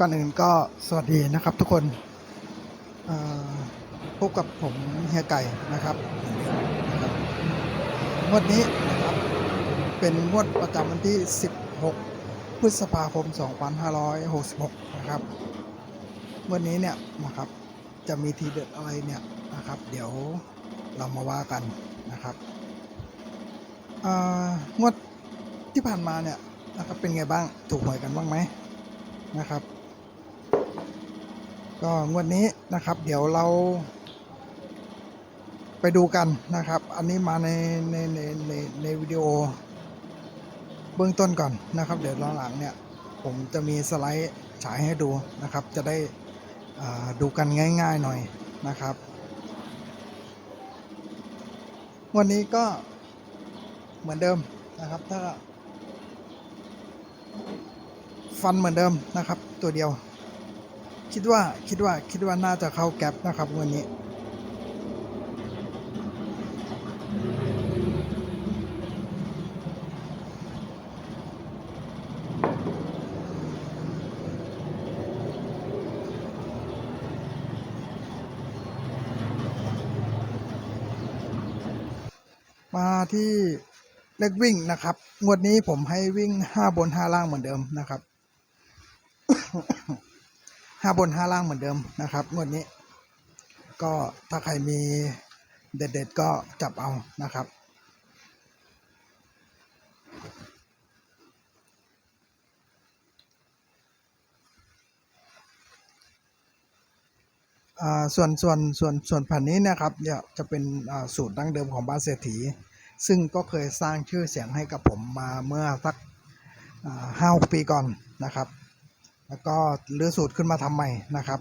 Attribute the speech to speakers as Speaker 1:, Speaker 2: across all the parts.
Speaker 1: ก่อนอื่นก็สวัสดีนะครับทุกคนพบกับผมเฮียไก่นะครับงวดนี้นะครับเป็นงวดประจำวันที่ 16 พฤษภาคม 2566 นะครับงวดนี้เนี่ยนะครับจะมีทีเด็ดอะไรเนี่ยนะครับ เดี๋ยวเรามาว่ากันนะครับงวดที่ผ่านมาเนี่ยนะครับเป็นไงบ้างถูกหวยกันบ้างไหมนะครับ ก็งวดนี้นะครับ เดี๋ยวเรา ไปดูกันนะครับ อันนี้มาในในในในในวิดีโอ เบื้องต้นก่อนนะครับ เดี๋ยวหลังๆเนี่ย ผมจะมีสไลด์ฉายให้ดูนะครับ จะได้อ่าดูกันง่าย ๆหน่อยนะครับ วันนี้ก็เหมือนเดิมนะครับถ้าฟันเหมือนเดิมนะครับ ตัวเดียว คิดว่าคิดว่าคิดว่าน่าจะเข้าแก๊ปนะครับวันนี้ มาที่เลขวิ่งนะครับ งวดนี้ผมให้วิ่ง 5 บน 5 ล่างเหมือนเดิมนะครับ 5บน5ล่างเหมือนเดิมนะครับงวดนี้ ก็ถ้าใครมีเด็ดๆก็จับเอานะครับ ส่วนส่วนส่วนส่วนแผ่นนี้นะครับเนี่ยจะเป็นสูตรดั้งเดิมของบ้านเศรษฐี ซึ่งก็เคยสร้างชื่อเสียงให้กับผมมาเมื่อสักห้าปีก่อนนะครับ แล้วก็รื้อสูตรขึ้นมาทำใหม่นะครับ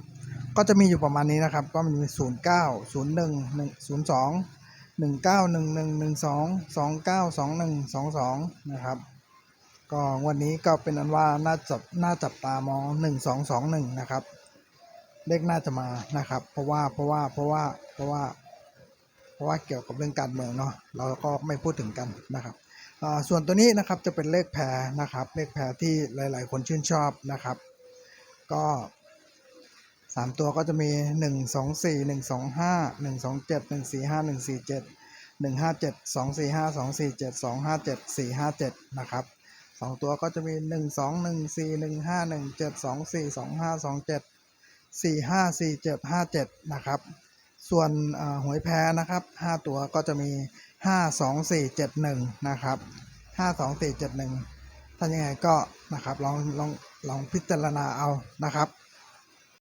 Speaker 1: ก็จะมีอยู่ประมาณนี้นะครับ ก็มี0 9 0 1 1 0 2 1 9 1 1 1 2 2 9 2 1 2 2นะครับ ก็วันนี้ก็เป็นอันว่าน่าจับน่าจับตามอง1 2 2 1นะครับ เลขน่าจะมานะครับ เพราะว่าเพราะว่าเพราะว่าเพราะว่า เพราะว่าเกี่ยวกับเรื่องการเมืองเนาะเราก็ไม่พูดถึงกันนะครับส่วนตัวนี้นะครับจะเป็นเลขแพรนะครับ เลขแพรที่หลาย ๆ คนชื่นชอบนะครับ ก็สามตัวก็จะมีหนึ่งสองสี่หนึ่งสองห้าหนึ่งสองเจ็ดหนึ่งสี่ห้าหนึ่งสี่เจ็ดหนึ่งห้าเจ็ดสองสี่ห้าสองสี่เจ็ดสองห้าเจ็ดสี่ห้าเจ็ดนะครับสองตัวก็จะมีหนึ่งสองหนึ่งสี่หนึ่งห้าหนึ่งเจ็ดสองสี่สองห้าสองเจ็ดสี่ห้าสี่เจ็ดห้าเจ็ดนะครับส่วนหวยแพ้นะครับ5ตัวก็จะมี5 2 4 7 1นะครับ5 2 4 7 1ท่าน ยังไงก็นะครับลองลองลองพิจารณาเอานะครับ